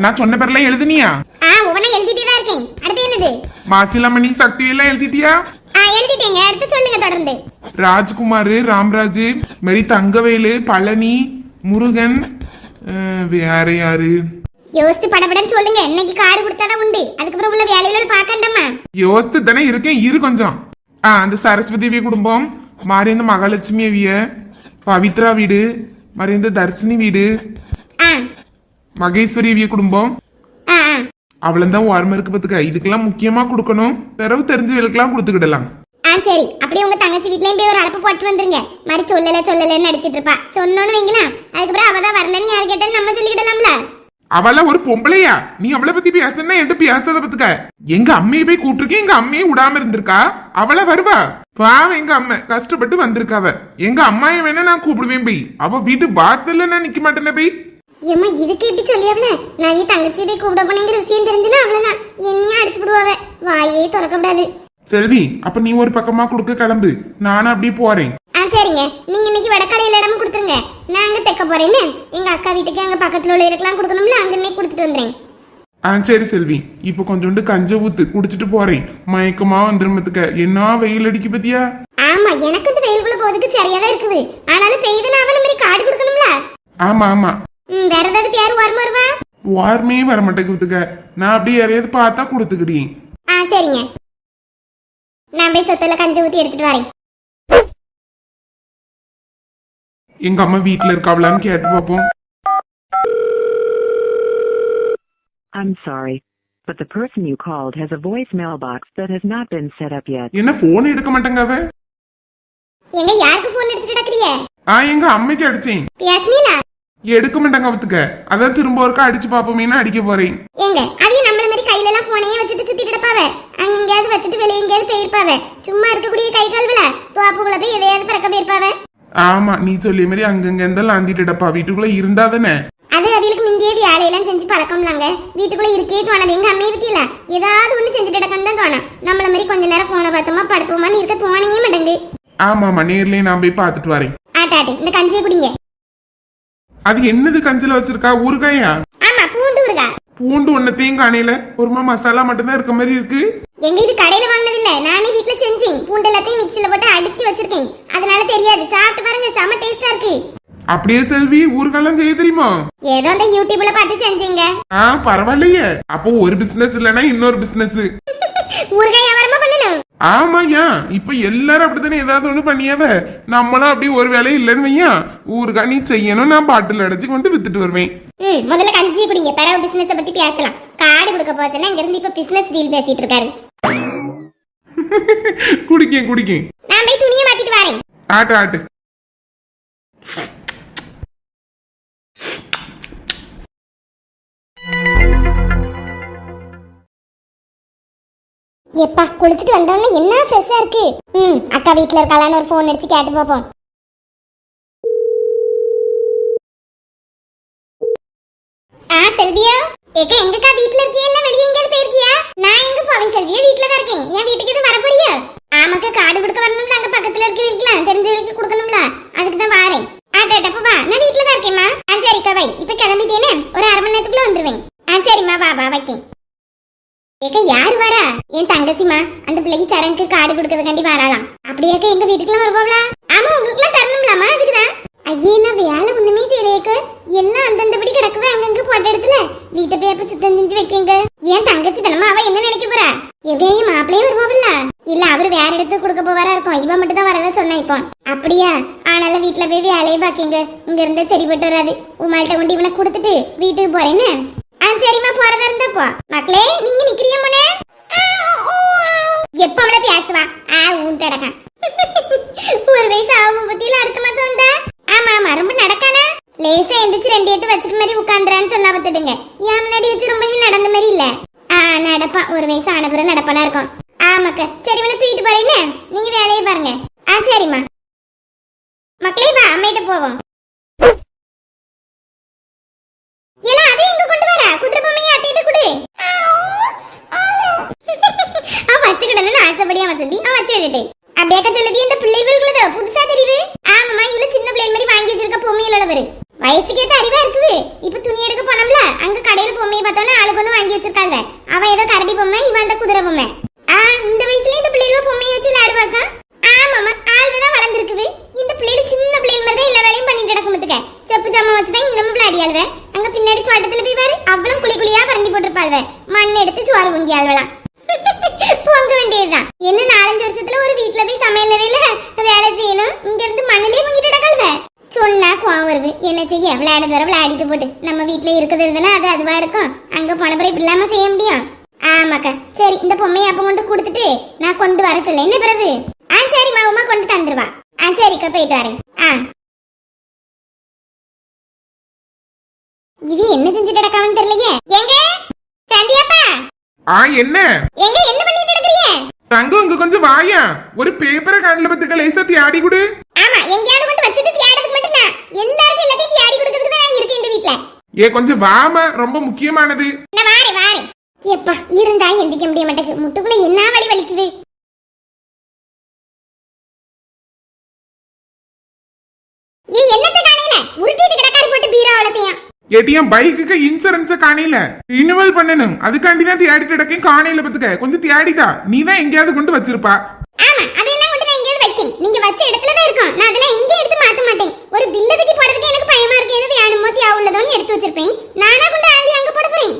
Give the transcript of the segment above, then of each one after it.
நான் சொன்ன பேர்லாம் எழுதுனியா? ஆ ஒவ்வொன்றா எழுதிட்டே தான் இருக்கேன். அடுத்து என்னது? மாசிலாமணி சக்தி எல்லாம் எழுதிட்டியா? ஆ எழுதிட்டேங்க. அடுத்து சொல்லுங்க தொடர்ந்து. ராஜ்குமார் ராம்ராஜ் மாரி தங்கவேலு பழனி முருகன் அஹ், வேற யாரு? யோசித்து படபடன்னு சொல்லுங்க. இன்னைக்கு காடு கொடுத்தாதான் உண்டு. அதுக்கப்புறம் உள்ள வேலைகளோட பார்க்கண்டாமா? யோசித்து தானே இருக்கேன். இரு கொஞ்சம். ஆ அந்த சரஸ்வதி அவிய குடும்பம் மாறி இந்த மகாலட்சுமி அவிய பவித்ரா வீடு மாதிரி இந்த தர்ஷினி வீடு மகேஸ்வரி அவிய குடும்பம்? ஆ அவ்வளவுதான் ஓரமா இருக்கு பத்துக்க. இதுக்கெல்லாம் முக்கியமா கொடுக்கணும். பிறகு தெரிஞ்சவங்களுக்கெல்லாம் கொடுத்துக்கிடலாம். ஆ சரி. அப்படியே உங்க தங்கச்சி வீட்லயும் போய் ஒரு அழப்பு போட்டு வந்துருங்க. மாதிரி சொல்லல சொல்லலன்னு நடிச்சிட்டு இருப்பா. சொன்னோன்னு வைங்களா அதுக்கப்புறம் அவ தான் வரலன்னு யார் கேட்டாலும் நம்ம சொல்லிக்கிடலாம்ல? அவள ஒரு பொம்பளையா? நீ அவளை பத்தி பேசுனா என்கிட்ட பேசாத பத்துக்க. எங்க அம்மையை போய் கூட்டிருக்கேன் எங்க அம்மையை விடாம இருந்திருக்கா? அவள வருவா? பாவம் எங்க அம்மா. கஷ்டப்பட்டு வந்திருக்கா அவ எங்க அம்மாயை வேணா நான் கூப்பிடுவேன் போய். அவ வீட்டு பாத்துல நான் நிக்க மாட்டேனே போய். ஏம்மா இதுக்கு எப்படி சொல்லியாவல நான் நீ தங்கச்சி போய் கூப்பிட போனேங்கிற விஷயம் தெரிஞ்சுனா அவ்வளவுதான் என்னையும் அடிச்சு விடுவாவ வாயே திறக்க கூடாது செல்வி அப்ப நீ ஒரு பக்கமா கொடுக்க கிளம்பு. நானும் அப்படியே போறேன். ஆ சரிங்க. நீங்க இன்னைக்கு வடக்காலையில இடமும் கொடுத்துருங்க. நான் அங்க தைக்க போறேன்னு எங்க அக்கா வீட்டுக்கு அங்க பக்கத்துல உள்ள இருக்கலாம் கொடுக்கணும்ல அங்க இன்னைக்கு கொடுத்துட்டு வந்துறேன் ஆ சரி செல்வி. இப்ப கொஞ்சோண்டு கஞ்ச ஊத்து குடிச்சிட்டு போறேன். மயக்கமா வந்துருமத்துக்க என்ன வெயில் அடிக்கு பத்தியா? ஆமா எனக்கு இந்த வெயிலுக்குள்ள போறதுக்கு சரியா தான் இருக்குது. ஆனாலும் பெய்யுதுன்னு அவன மாதிரி காடு கொடுக்கணும்ல. ஆமா ஆமா. ம் வேற ஏதாவது பேர் வரும் வருவா? வாரமே வர மாட்டேங்குதுக்க நான் அப்படியே யாரையாவது பார்த்தா கொடுத்துக்கிட்டேன் ஆ சரிங்க. நான் போய் சொத்துல கஞ்சி ஊத்தி எடுத்துட்டு வரேன். எங்க அம்மா வீட்டுல இருக்காவலான்னு கேட்டு பார்ப்போம் I'm sorry, but the person you called has a voicemail box that has not been set up yet. என்ன போன் எடுக்க மாட்டேங்க அவ? எங்க யாருக்கு போன் எடுத்துட்டு நடக்கறிய ஆ எங்க அம்மைக்கு அடிச்சேன். பேசுனீங்களா எடுக்க மாட்டாங்க அவத்துக்க அதான் திரும்ப ஒருக்கா அடிச்சு பாப்போமேனு அடிக்க போறேன். ஏங்க அவிய நம்மள மாதிரி கையில எல்லாம் போனையே வச்சுட்டு சுத்திட்டு கிடப்பாவ? அங்க எங்கேயாவது வச்சுட்டு வெளியே எங்கேயாவது போயிருப்பாவ? சும்மா இருக்கக்கூடிய கை கால்வில தோப்புக்குள்ள போய் எதையாவது பிறக்க போயிருப்பாவ? ஆமா நீ சொல்லிய மாதிரி அங்கங்க இருந்தாலும் ஆந்திட்டுடப்பா வீட்டுக்குள்ள இருந்தா தானே? அது அவியலுக்கு முந்தைய வேலையெல்லாம் செஞ்சு பழக்கம்லாங்க. வீட்டுக்குள்ள இருக்கே தோணாது எங்க அம்மையை பத்தியில ஏதாவது ஒண்ணு செஞ்சுட்டு கிடக்கன்னு தான் தோணும் நம்மள மாதிரி கொஞ்ச நேரம் போனை பார்த்தோமா படுப்போமான்னு இருக்க தோணையே மாட்டேங்குது. ஆமா ஆமா நேர்லயே நான் போய் பார்த்துட்டு வரேன். ஆட்டாட்டு இந்த கஞ்சியை குடிங்க. அது என்னது கஞ்சில வச்சிருக்கா? ஊறுகாயா? ஆமா பூண்டு ஊறுகா. பூண்டு ஒன்னத்தையும் காணையில ஒருமா மசாலா மட்டும்தான் இருக்க மாதிரி இருக்கு. எங்க இது கடையில வாங்கினது இல்ல நானே வீட்ல செஞ்சேன். பூண்டு எல்லாத்தையும் மிக்ஸில போட்டு அடிச்சு வச்சிருக்கேன். அதனால தெரியாது. சாப்பிட்டு பாருங்க செம டேஸ்டா இருக்கு. அப்படியே செல்வி ஊறுகாலாம் செய்ய தெரியுமா? ஏதோ அந்த யூடியூப்ல பார்த்து செஞ்சீங்க. ஆ பரவாயில்லையே. அப்போ ஒரு பிசினஸ் இல்லைன்னா இன்னொரு பிசினஸ் ஊறுகாய் வியாபாரமா ஆமாய்யா இப்ப எல்லாரும் அப்படித்தானே ஏதாவது ஒண்ணு பண்ணியாவ? நம்மளும் அப்படி ஒரு வேலை இல்லைன்னு வையா ஊருக்கா நீ செய்யணும் நான் பாட்டில் அடைச்சு கொண்டு வித்துட்டு வருவேன். ம் முதல்ல கஞ்சி குடிங்க பிறகு பிசினஸ் பத்தி பேசலாம். கார்டு கொடுக்க போச்சுன்னா இங்க இருந்து இப்ப பிசினஸ் டீல் பேசிட்டு இருக்காரு. குடிக்கேன் குடிக்கேன். நான் போய் துணியை மாத்திட்டு வரேன். ஆட்டு ஆட்டு. எப்பா குளிச்சுட்டு வந்தோடனே என்ன ஃப்ரெஷ்ஷாக இருக்கு? ம் அக்கா வீட்டில் இருக்காளான்னு ஒரு ஃபோன் அடிச்சு கேட்டு பார்ப்போம் ஆ செல்வியா? ஏக்கா எங்கக்கா வீட்டில் இருக்கியா இல்லை வெளியே எங்கேயாவது போயிருக்கியா? நான் எங்க போவேன் செல்வியா? வீட்டில் தான் இருக்கேன். என் வீட்டுக்கு எதுவும் வர போறியா ஆமாக்கா காடு கொடுக்க வரணும்ல அங்க பக்கத்துல இருக்க வீட்டில் தெரிஞ்சவங்களுக்கு கொடுக்கணும்ல. அதுக்கு தான் வாரேன். ஆட்டாட்டப்ப வா. நான் வீட்டில் தான் இருக்கேம்மா. ஆ சரிக்கா வை இப்ப கிளம்பிட்டேனே ஒரு அரை மணி நேரத்துக்குள்ள வந்துருவேன் ஆ சரிம்மா வா வா வைக்கேன் ஏக்கா யார் வரா என் தங்கச்சிமா அந்த பிள்ளைக்கு சரங்கு காடு கொடுக்கறதுக்காண்டி வராளாம். இருக்க எங்க வீட்டுக்குலாம் வருவாங்களா ஆமா உங்களுக்குலாம் தரணும்லாமா அதுக்குதான். ஐயே நான் வேலை ஒண்ணுமே தெரியலையேக்க எல்லாம் அந்தந்தபடி கிடக்குது அங்கங்க போட்ட இடத்துல. வீட்டை போய் அப்ப சுத்தம் செஞ்சு வைக்கங்க. ஏன் தங்கச்சி தனமா அவ என்ன நினைக்க போறா? எப்படியும் மாப்பிள்ளையும் வருவாவில்ல இல்ல அவரு வேற இடத்துக்கு கொடுக்க போவாரா இருக்கும். இவன் மட்டும் தான் வரதா சொன்னா இப்போ. அப்படியா? ஆனால வீட்டுல போய் வேலையை பாக்கிங்க. இங்க இருந்தா சரிப்பட்டு வராது. உமாள்கிட்ட கொண்டு இவனை கொடுத்துட்டு வீட்டுக்கு போறேன்னு. ஆ சரிம்மா போறதா இருந்தா போ. மக்களே நீங்க நிக்கிறீங்க எப்ப அவள பேசுவா? ஆ உன்டடக ஒரு வயசு ஆகும் பத்தியில அடுத்த மாசம் வந்தா? ஆமா ஆமா ரொம்ப நடக்கானா லேசா எந்திரிச்சு ரெண்டு எட்டு வச்சுட்டு மாதிரி உட்காந்துறான்னு சொன்னா பார்த்துடுங்க. ஏன் முன்னாடி வச்சு ரொம்ப நடந்த மாதிரி இல்ல. ஆ நடப்பா. ஒரு வயசு ஆன பிறகு நடப்பானா இருக்கும். ஆமாக்கா. சரி வேணா தூக்கிட்டு போறேன்னு நீங்க வேலையை பாருங்க. ஆ சரிம்மா. மக்களே வா அம்மையிட்ட போவோம் ஏல அதை எங்க கொண்டு வர குதிரை பொம்மையை அட்டிட்டு கொடு அவ வச்சுக்கிடணும்னு ஆசைப்படியா வசந்தி அவ வச்சுக்கிட்டு அப்படியாக்க சொல்லுது இந்த பிள்ளைகளுக்குள்ளதோ புதுசா தெரியுது ஆமாமா இவ்வளவு சின்ன பிள்ளை மாதிரி வாங்கி வச்சிருக்க பொம்மையில் உள்ளவர் வயசுக்கு ஏத்த அறிவா இருக்குது இப்ப துணி எடுக்க போனோம்ல அங்க கடையில பொம்மையை பார்த்தா பொங்கியாள்வ அங்க பின்னாடி தோட்டத்துல போய் பாரு அவ்வளவு குழி குழியா பரண்டி போட்டிருப்பாள்வ மண் எடுத்து சோறு பொங்கியாள்வலாம் பொங்க வேண்டியதுதான் என்ன நாலஞ்சு வருஷத்துல ஒரு வீட்ல போய் சமையல் அறையில வேலை செய்யணும் இங்க இருந்து மண்ணிலே பொங்கிட்டு கிடக்கல்வ சொன்னா கோவம் வருது என்ன செய்ய விளையாட தூரம் விளையாடிட்டு போட்டு வீட்ல இருக்கிறது இருந்தனா அது அதுவா இருக்கும். அங்க பிறகு இப்படி இல்லாம செய்ய முடியும். ஆமாக்கா. சரி இந்த பொம்மையை அப்ப கொண்டு கொடுத்துட்டு நான் கொண்டு வர சொல்ல என்ன பிறகு? ஆ சரி மாவுமா கொண்டு தந்துருவா. ஆ சரிக்கா போயிட்டு வரேன். ஆ. இவி என்ன செஞ்சுட்டு கிடக்காவன்னு தெரியலையே. எங்க? சந்தியாப்பா. ஆ என்ன? எங்க என்ன பண்ணிட்டு இருக்கிறீங்க தங்கம் இங்க கொஞ்சம் வாயா. ஒரு பேப்பரை கண்ணில் பத்துக்க லேசா தியாடி கொடு. ஆமா எங்கேயாவது கொண்டு வச்சுட்டு தியாடுறதுக்கு மட்டும் தான் எல்லாருக்கும் எல்லாத்தையும் தியாடி கொடுக்கறதுக்கு தான் நான் இருக்கேன் இந்த வீட்ல. ஏ கொஞ்சம் வாமா ரொம்ப முக்கியமானது. நான் வாரேன் வாரேன் எப்பா இருந்தா எந்திக்க முடிய மாட்டேங்குது. முட்டுக்குள்ள என்ன வலி வலிக்குது? ஏ என்னத்த காணையில? உருட்டிட்டு கிடக்காரு போட்டு பீரோ அவ்வளத்தையும் ஏடிஎம் பைக்குக்கு இன்சூரன்ஸ காணையில. ரினிவல் பண்ணணும். அதுக்காண்டி தான் தியாடிட்டு இடக்கையும் காணையில பத்துக்க கொஞ்சம் தியாடிட்டா நீ தான் எங்கேயாவது கொண்டு வச்சிருப்பா. ஆமா அதெல்லாம் வைக்கேன் நீங்க வச்ச இடத்துல தான் இருக்கும். நான் அதெல்லாம் எங்கே எடுத்து மாத்த மாட்டேன். ஒரு பில்ல தூக்கி போடுறதுக்கு எனக்கு பயமா இருக்கு. எது வேணுமோ தியா உள்ளதோன்னு எடுத்து வச்சிருப்பேன். நானா கொண்டு ஆளி அங்க போட போறேன்?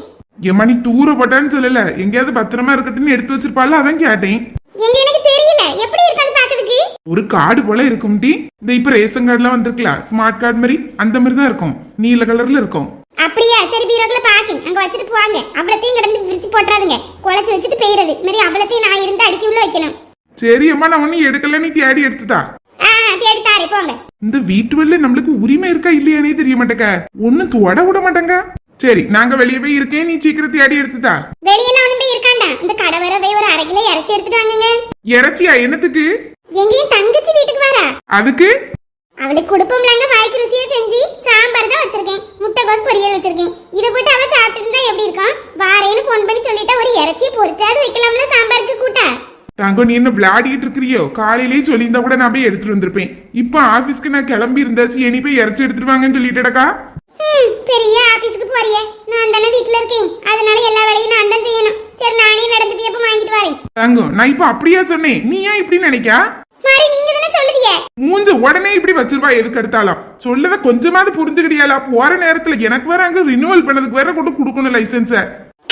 ஏம்மா நீ தூரப்பட்டான்னு சொல்லல. எங்கேயாவது பத்திரமா இருக்கட்டும்னு எடுத்து வச்சிருப்பால அதான் கேட்டேன். எங்க எனக்கு தெரியல. எப்படி இருக்கு அது பாக்குறதுக்கு ஒரு கார்டு போல இருக்கும் டி. இந்த இப்ப ரேஷன் கார்டுலாம் வந்திருக்கலாம் ஸ்மார்ட் கார்டு மாதிரி அந்த மாதிரி தான் இருக்கும். நீல கலர்ல இருக்கும். அப்படியா? சரி பீரோக்குள்ள பாக்கேன். அங்க வச்சுட்டு போவாங்க அவ்வளத்தையும் கிடந்து விரிச்சு போட்டுறாதுங்க. குழச்சு வச்சுட்டு போயிடுறது மாதிரி அவ்வளத்தையும் நான் இருந்து அடிக்க உள்ள வைக்கணும். சரி அம்மா நான் ஒன்னும் எடுக்கல. நீ தேடி போங்க. இந்த வீட்டு வெளில நம்மளுக்கு உரிமை இருக்கா இல்லையானே தெரிய மாட்டேங்க. ஒன்னும் தொட விட மாட்டேங்க. சரி நாங்க வெளியே போய் இருக்கேன். நீ சீக்கிரம் தேடி எடுத்துட்டா? வெளியெல்லாம் ஒண்ணும் போய் இருக்காண்டா? இந்த கடை வர போய் ஒரு அரை கிலோ இறச்சி எடுத்துட்டு வாங்குங்க. இறைச்சியா? என்னத்துக்கு? எங்கேயும் தங்கச்சி வீட்டுக்கு வரா? அதுக்கு? அவளுக்கு குடுப்பம்லாங்க வாய்க்கு ருசியா செஞ்சு சாம்பார் தான் வச்சிருக்கேன். முட்டைகோஸ் பொரியல் வச்சிருக்கேன். இதை போட்டு அவ சாப்பிட்டு இருந்தா எப்படி இருக்கும்? வாரேன்னு ஃபோன் பண்ணி சொல்லிட்டா ஒரு இறைச்சியை பொரிச்சாது வைக்கலாம்ல சாம்பாருக்கு கூட்டா? தங்கம் நீ என்ன விளையாடிட்டு இருக்கிறியோ? காலையிலேயே சொல்லியிருந்தா கூட நான் போய் எடுத்துட்டு வந்திருப்பேன். இப்போ ஆபீஸ்க்கு நான் கிளம்பி இருந்தாச்சு இனி போய் இறைச்சி எடுத்துட்டு வாங்கன்னு சொல்லிட்டடக்கா. பெரிய ஆபீஸ்க்கு போறியே. நான் தானே வீட்ல இருக்கேன். அதனால எல்லா வேலையும் நான் தான் செய்யணும். சரி நானே நடந்து போய் அப்ப வாங்கிட்டு வரேன். தங்கம் நான் இப்ப அப்படியா சொன்னேன்? நீ ஏன் இப்படி நினைக்கா? மாறி நீங்க தானே சொல்லுதியே மூஞ்ச உடனே இப்படி வச்சிருப்பா எதுக்கு எடுத்தாலும். சொல்லத கொஞ்சமாவது புரிஞ்சுக்கிட்டியாலா போற நேரத்துல எனக்கு வேற அங்க ரினிவல் பண்ணதுக்கு வேற கொண்டு கொடுக்கணும் லைசன்ஸ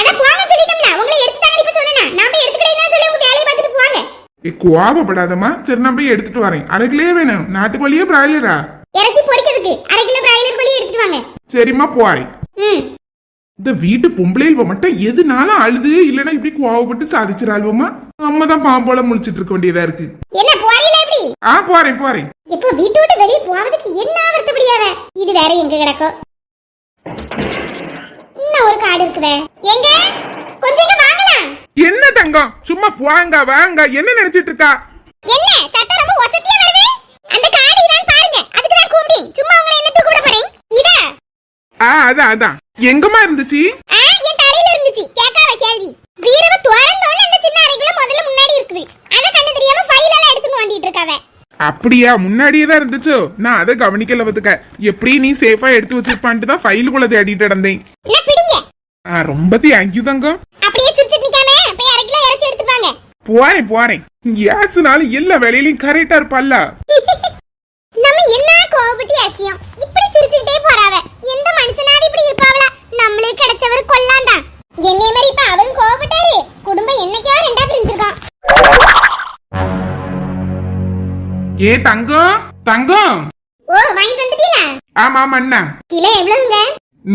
அத போங்க சொல்லிட்டோம்ல. உங்களை எடுத்து இப்ப சொன்னேனா? நான் போய் எடுத்துக்கிட்டே சொல்லி உங்க வேலையை பார்த்துட்டு போவாங்க. ஏ கோவப்படாதம்மா. சரி நான் போய் எடுத்துட்டு வரேன். அரைக்கிலே வேணும். நாட்டுக்கோழியே பிராய்லரா இறைச்சி பொரிக்கிறதுக்கு அரை கிலோ பிராய்லர் கோழி எடுத்துட்டு வாங்க. சரிம்மா போறேன் ம். இந்த வீட்டு பொம்பளையில்வ மட்டும் எதுனாலும் அழுது இல்லைன்னா இப்படி கோவப்பட்டு சாதிச்சிடாள்வமா அம்மா தான் பாம்போல முழிச்சிட்டு இருக்க வேண்டியதா இருக்கு. என்ன போறீல எப்படி ஆ போறேன் போறேன். இப்போ வீட்டு விட்டு வெளியே போவதுக்கு என்ன வருத்தப்படியாவ இது வேற எங்க கிடக்கும்? இன்னும் ஒரு காடு இருக்குவே எங்க? கொஞ்சம் என்ன தங்கம்? சும்மா போங்க வாங்க. என்ன நினைச்சிட்டு இருக்கா? என்ன? சத்தம் ரொம்ப வசதியா வருது? அந்த காடு இதான் பாருங்க. அதுக்கு தான் கூப்பிட்டேன் சும்மா உங்களை என்ன தூக்க போறேன்? இதா? ஆ அதான் அதான் எங்கம்மா இருந்துச்சு? ஆ என் தரையில இருந்துச்சு. கேட்காத கேள்வி. வீரவ திறந்தோன்னு அந்த சின்ன அறைக்குள்ள முதல்ல முன்னாடி இருக்குது. அத கண்ணு தெரியாம ஃபைல் எல்லாம் எடுத்து நோண்டிட்டு இருக்காவ அப்படியா? முன்னாடியே தான் இருந்துச்சோ? நான் அதை கவனிக்கல பத்துக்க. எப்படி நீ சேஃபா எடுத்து வச்சிருப்பான்ட்டு தான் ஃபைலுக்குள்ள தேடிட்டு இருந்தேன் பிடிங்க? ரொம்ப தேங்க்யூ தங்கம் அப்படியே சிரிச்சிட்டு நிக்காம போய் அரை கிலோ இறைச்சி எடுத்துட்டு வாங்க போறேன் போறேன். ஏசுனால எல்லா வேலையிலயும் கரெக்டா இருப்பால்ல நம்ம என்ன கோவப்பட்டி அசியம் இப்படி சிரிச்சுக்கிட்டே போறாவ. எந்த மனுஷனாவது இப்படி இருப்பாவளா? நம்மளுக்கு கிடைச்சவர் கொல்லாண்டா என்னைய மாதிரி இப்ப அவரும் கோவப்பட்டாரு குடும்பம் என்னைக்கோ ரெண்டா பிரிஞ்சிருக்கான் ஏ தங்கம் தங்கம். ஓ வாங்கிட்டு வந்துட்டீங்களா? ஆமா ஆமா அண்ணா. கிலோ எவ்வளவுங்க?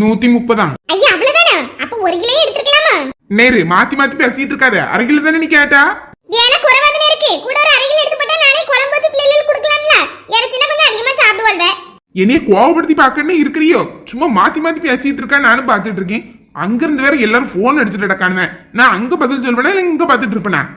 நூத்தி முப்பதாம் ஐயா அவ்வளவுதானா அப்ப ஒரு கிலோ எடுத்துக்கலாமா நேரு மாத்தி மாத்தி பேசிட்டு இருக்காத. அரை கிலோ தானே நீ கேட்டா? வேலை குறைவாதானே இருக்கு. கூட ஒரு அரை கிலோ எடுத்து போட்டா நாளை குழம்பு வச்சு பிள்ளைகளுக்கு கொடுக்கலாம்ல? இறைச்சினா கொஞ்சம் அதிகமா சாப்பிடுவாள்வ என்னைய கோவப்படுத்தி பாக்கன்னு இருக்கிறியோ? சும்மா மாத்தி மாத்தி பேசிட்டு இருக்கா நானும் பாத்துட்டு இருக்கேன். அங்க இருந்து வேற எல்லாரும் போன் அடிச்சுட்டு கிடக்கானுவேன் நான் அங்க பதில் சொல்வேனா இல்ல இங்க பாத்துட்டு இருப்பேனா?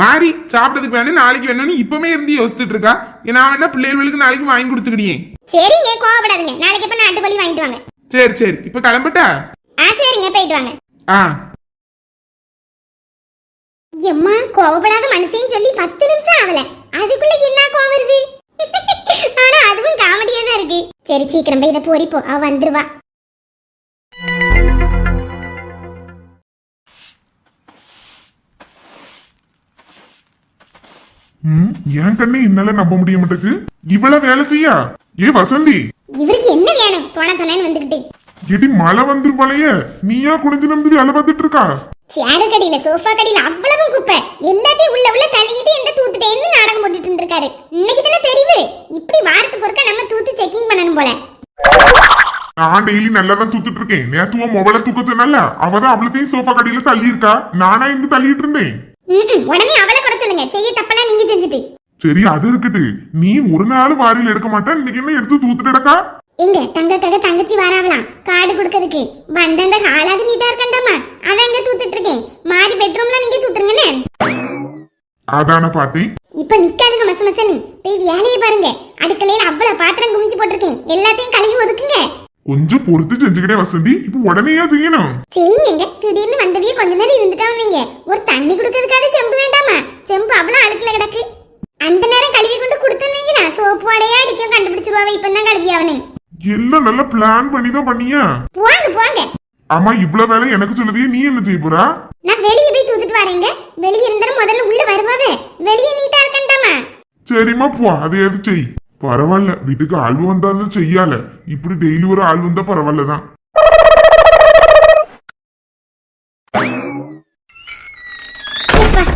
மாறி சாப்பிட்டதுக்கு வேணும் நாளைக்கு வேணும்னு இப்பவுமே இருந்து யோசிச்சுட்டு இருக்கா. நான் வேணா பிள்ளைகளுக்கு நாளைக்கு வாங்கி கொடுத்துக்கிடியே. சரிங்க கோவப்படாதுங்க. நாளைக்கு எப்ப நாட்டு பள்ளி வாங்கிட்டு வாங்க. சரி சரி. இப்ப கிளம்பட்டா? ஆ சரிங்க. போயிட்டு வாங்க. ஆ. எம்மா கோவப்படாத மனுஷன்னு சொல்லி பத்து நிமிஷம் ஆகல. அதுக்குள்ள என்ன கோவம் வருது? ஆனா அதுவும் காமெடியா தான் இருக்கு. சரி சீக்கிரம் போய் இதை பொறிப்போ அவ வந்துருவா. ம் என் கண்ணே? என்னால நம்ப முடிய மாட்டேக்கு இவ்வளவு வேலை செய்யா? ஏ வசந்தி. இவருக்கு என்ன வேணும்? தொண தொணன்னு வந்துகிட்டு. எடி மழை வந்துரும் போலயே. நீயா குனிஞ்சு நம்பி வேலை பார்த்துட்டு இருக்கா? சேர் கடியில சோஃபா கடியில அவ்வளவும் குப்பை. எல்லாத்தையும் உள்ள உள்ள தள்ளிக்கிட்டு என்ன தூத்துட்டேன்னு நாடகம் போட்டுட்டு இருந்திருக்காரு. இன்னைக்கு தானே தெரியுது? இப்படி வாரத்துக்கு ஒருக்கா நம்ம தூத்து செக்கிங் பண்ணணும் போல. நான் டெய்லி நல்லா தான் தூத்துட்டு இருக்கேன் நேத்துவ மொபைல தூக்கத்தினால அவதான் அவளத்தையும் சோஃபா கடையில தள்ளி இருக்கா நானா இருந்து தள்ளிட்டு இருந்தேன். உடனே அவளை குறை சொல்லுங்க. செய்ய தப்பெல்லாம் நீங்க செஞ்சுட்டு. சரி அது இருக்கட்டு நீ ஒரு நாள் வாரியில் எடுக்க மாட்டேன். இன்னைக்கு என்ன எடுத்து தூத்துட்டடக்கா எங்க தங்கக்காக தங்கச்சி வராவலாம். கார்டு கொடுக்கறதுக்கு. வந்த அந்த ஹாலாவது நீட்டா இருக்கண்டாமா? அதான் அங்க தூத்துட்டு இருக்கேன். மாறி பெட்ரூம்ல நீங்க தூத்துருங்கண்ணே அதான பாட்டி. இப்ப நிக்காதுங்க மச மசன்னு. போய் வேலையை பாருங்க. அடுக்கலையில அவ்வளவு பாத்திரம் குமிச்சு போட்டிருக்கேன். எல்லாத்தையும் கழுவி ஒதுக்குங்க. கொஞ்சம் பொறுத்து செஞ்சுக்கிட்டே வசந்தி. இப்ப உடனேயா செய்யணும்? செய்யுங்க திடீர்னு வந்தவிய கொஞ்ச நேரம் இருந்துட்டான்னு வைங்க ஒரு தண்ணி குடுக்கறதுக்காக செம்பு வேண்டாமா? செம்பு அவ்வளவு அழுக்குல கிடக்கு. அந்த நேரம் கழுவி கொண்டு கொடுத்தீங்களா சோப்பு வடையா அடிக்கும் கண்டுபிடிச்சிருவாவ இப்பதான் கழுவி அவனு எல்லாம் நல்லா பிளான் பண்ணி தான் பண்ணியா? போங்க போங்க. ஆமா இவ்வளவு வேலை எனக்கு சொல்லுவியே நீ என்ன செய்ய போறா? நான் வெளியே போய் தூத்துட்டு வரேங்க. வெளியே இருந்தாலும் முதல்ல உள்ள வருவாவ. வெளியே நீட்டா இருக்கண்டாமா? சரிம்மா போ. அதை எது செய். பரவாயில்ல. வீட்டுக்கு ஆள் வந்தாலும் செய்யால. இப்படி டெய்லி ஒரு ஆள் வந்தா பரவாயில்லதான். அப்பா,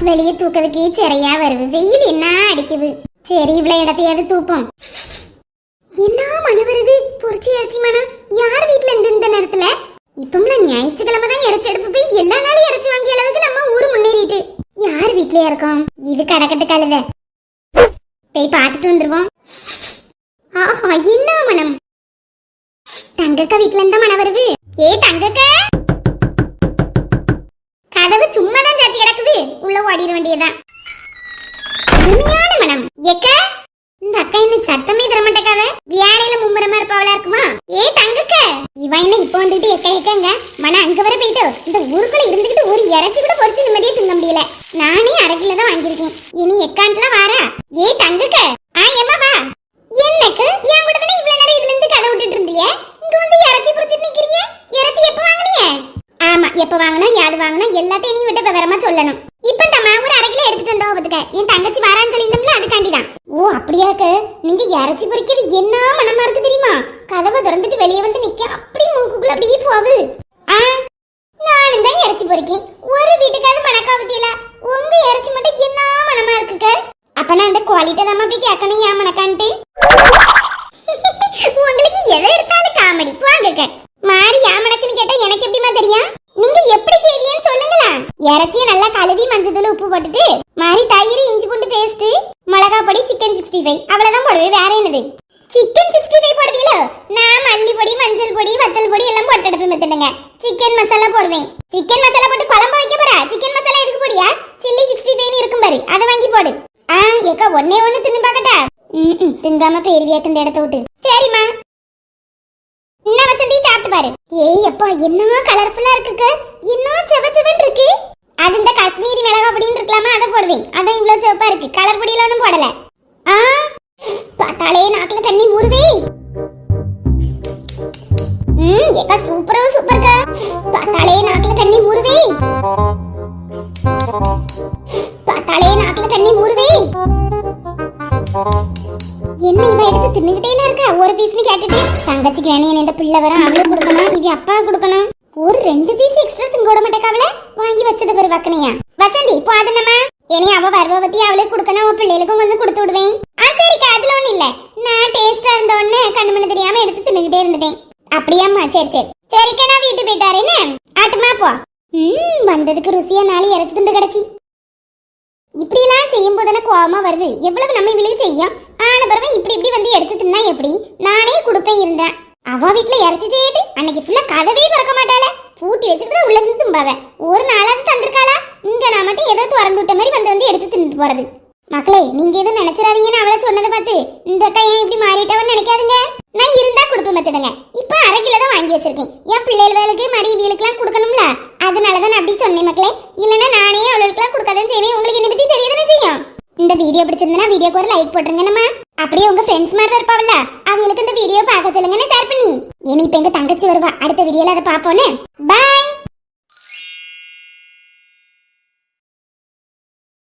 வெளியே தூக்கிறதுக்கு சிறையா வருது. வெயில் என்ன அடிக்குது? சரி இவ்வளவு இடத்தையாவது தூப்போம். என்ன மனம் வருது? பொரிச்சு இறைச்சி மனம் யார் வீட்ல இருந்து இந்த நேரத்துல? இப்பம்ல ஞாயிற்றுக்கிழமை தான் இறைச்சி எடுப்பு போய் எல்லா நாளும் இறைச்சி வாங்கிய அளவுக்கு நம்ம ஊர் முன்னேறிட்டு. யார் வீட்லயா இருக்கோம்? இது கடக்கட்டு கழுத. போய் பார்த்துட்டு வந்துருவோம். ஆஹா என்ன மனம் தங்கக்கா வீட்ல இருந்தா மனம் வருது. ஏ தங்கக்க! கதவு சும்மா சாத்தி கிடக்குது. உள்ள ஓடிட வேண்டியதுதான். அருமையான மனம். எக்க இந்த அக்கா என்ன சத்தமே தர மாட்டேக்காவ வியாழையில மும்முரமா இருப்பாவளா இருக்குமா? ஏ தங்கக்க. இவன் என்ன இப்ப வந்துட்டு எக்க எக்கங்க மன அங்க வர போயிட்டு இந்த ஊருக்குள்ள இருந்துகிட்டு ஒரு இறைச்சி கூட பொறிச்சு நிம்மதியா திங்க முடியல. நானே அடக்கில தான் வாங்கியிருக்கேன். இனி எக்கான்ட்டுலாம் வாரா? ஏ தங்கக்க ஆ ஏமா வா என்னக்கு என் கூட தானே இவ்வளவு நேரம் இதுல இருந்து கதை விட்டுட்டு இருந்தியே இங்க வந்து இறைச்சி புடிச்சிட்டு நிக்கிறீங்க இறைச்சி எப்ப வாங்குனீங்க ஆமா எப்ப வாங்கணும் யாது வாங்கணும் எல்லாத்தையும் நீ விட்டு விவரமா சொல்லணும் இப்ப தம்மா ஒரு அரை கிலோ எடுத்துட்டு வந்தோம் பாத்துக்க என் தங்கச்சி வரான்னு சொல்லியிருந்தோம்ல அதுக்காண்டிதான் ஓ அப்படியாக்கு நீங்க இறைச்சி பொரிக்கிறது என்ன மனமா இருக்கு தெரியுமா கதவை திறந்துட்டு வெளியே வந்து நிக்க. அப்படி மூக்குக்குள்ள அப்படியே போகுது. நானும் தான் இறைச்சி பொரிக்கேன் ஒரு வீட்டுக்காவது மணக்கா பத்தியில உங்க இறைச்சி மட்டும் என்ன மனமா இருக்குக்க? அப்ப நான் இந்த குவாலிட்டி தான் போய் கேட்கணும் ஏன் மணக்கான்ட்டு? உங்களுக்கு எதை எடுத்தாலும் காமெடி. போங்க மாறி யாமனக்குன்னு கேட்டா எனக்கு எப்படிமா தெரியும்? நீங்க எப்படி செய்வீங்கன்னு சொல்லுங்களேன். இறச்சிய நல்லா கழுவி மஞ்சள் உப்பு போட்டுட்டு மாறி தயிர் இஞ்சி பூண்டு பேஸ்ட் மிளகா பொடி சிக்கன் சிக்ஸ்டி ஃபைவ் அவ்வளவுதான் போடுவேன் வேற என்னது? சிக்கன் சிக்ஸ்டி ஃபைவ் போடுவீங்களோ நான் மல்லி பொடி மஞ்சள் பொடி வத்தல் பொடி எல்லாம் சிக்கன் மசாலா போடுவேன். சிக்கன் மசாலா போட்டு குழம்பு வைக்க போறா? சிக்கன் மசாலா எதுக்கு போடியா? சில்லி சிக்ஸ்டி ஃபைவ் இருக்கும் பாரு. அதை வாங்கி போடு. ஆ ஏக்கா ஒன்னே ஒண்ணு தின்னு பாக்கட்டா ம் திங்காம பேருவியாக்கு இந்த இடத்த விட்டு. சரிம்மா. என்ன வசந்தி சாப்பிட்டு பாரு. ஏய் அப்பா என்ன கலர்ஃபுல்லா இருக்குக்க. என்ன செவ செவன் இருக்கு. அது இந்த காஷ்மீரி மிளகா பொடின்னு இருக்கலாமா? அதை போடுவேன். அதான் இவ்வளவு சிவப்பா இருக்கு. கலர் பொடியில ஒண்ணும் போடல. ஆ பார்த்தாலே நாக்கில் தண்ணி ஊறுவே ஏக்கா சூப்பரோ சூப்பர்க்கா பார்த்தாலே நாக்குல தண்ணி ஊறுவே பார்த்தாலே நாக்குல தண்ணி ஊறுவே என்ன இவ எடுத்து தின்னுகிட்டே இருக்கா? ஒரு பீஸ்னு கேட்டுட்டு தங்கச்சிக்கு வேணும் இந்த பிள்ளை வர அவளுக்கு கொடுக்கணும் இது அப்பா கொடுக்கணும். ஒரு ரெண்டு பீஸ் எக்ஸ்ட்ரா திங்க விட மாட்டேக்காவல வாங்கி வச்சது பெரு வக்கனையா. வசந்தி இப்போ அது நம்ம இனி அவ வருவ பத்தி அவளுக்கு கொடுக்கணும் அவ பிள்ளைகளுக்கும் கொஞ்சம் கொடுத்து விடுவேன் ஆ சரிக்கா அதுல ஒண்ணு இல்ல நான் டேஸ்டா இருந்த உடனே கண்ணு மண்ணு தெரியாம எடுத்து தின்னுகிட்டே இருந்துட்டேன் அப்படியாம்மா சரி சரி சரிக்கா நான் வீட்டு ஆட்டுமா போ. ம் வந்ததுக்கு ருசியா நாளை இறச்சி துண்டு கிடச்சி. இப்படிலாம் செய்யும் போது கோபமா கோவமா வருது. எவ்வளவு நம்ம இவளுக்கு செய்யும்? ஆன பிறகு இப்படி இப்படி வந்து எடுத்து தின்னா எப்படி? நானே கொடுப்பேன் இருந்தேன். அவ வீட்டுல இறச்சி செய்யிட்டு அன்னைக்கு ஃபுல்லா கதவே திறக்க மாட்டாள. பூட்டி வச்சுட்டு உள்ள இருந்து தும்பாவ. ஒரு நாளாவது தந்திருக்காளா? இங்க நான் மட்டும் ஏதோ திறந்து விட்ட மாதிரி வந்து வந்து எடுத்து தின்னுட்டு போறது. மக்களே நீங்க எதுவும் நினைச்சிடாதீங்கன்னு அவளை சொன்னதை பார்த்து இந்த அக்கா ஏன் இப்படி மாறிட்டவன்னு நினைக்காதீங்க. நான் இருந்தா கொடுப்பேன் மத்துடுங்க. இப்ப அரை கிலோ தான் வாங்கி வச்சிருக்கேன். என் பிள்ளைகளுக்கு வேலைக்கு மரி கொடுக்கணும்ல? அதனாலதான் நான் அப்படி சொன்னேன் மக்களே. இல்லைன்னா நானே அவளுக்குலாம் கொடுக்காதான் செய்வேன். உங்களுக்கு என்னை பத்தி தெரியதானே செய்யும்? இந்த வீடியோ பிடிச்சிருந்தா வீடியோக்கு ஒரு லைக் போட்டுருங்க நம்ம அப்படியே உங்க ஃப்ரெண்ட்ஸ் மாதிரி இருப்பாவல்ல. அவங்களுக்கு இந்த வீடியோ பார்க்க சொல்லுங்கன்னு ஷேர் பண்ணி. இனி இப்ப எங்க தங்கச்சி வருவா. அடுத்த வீடியோல அதை பாப்போன்னு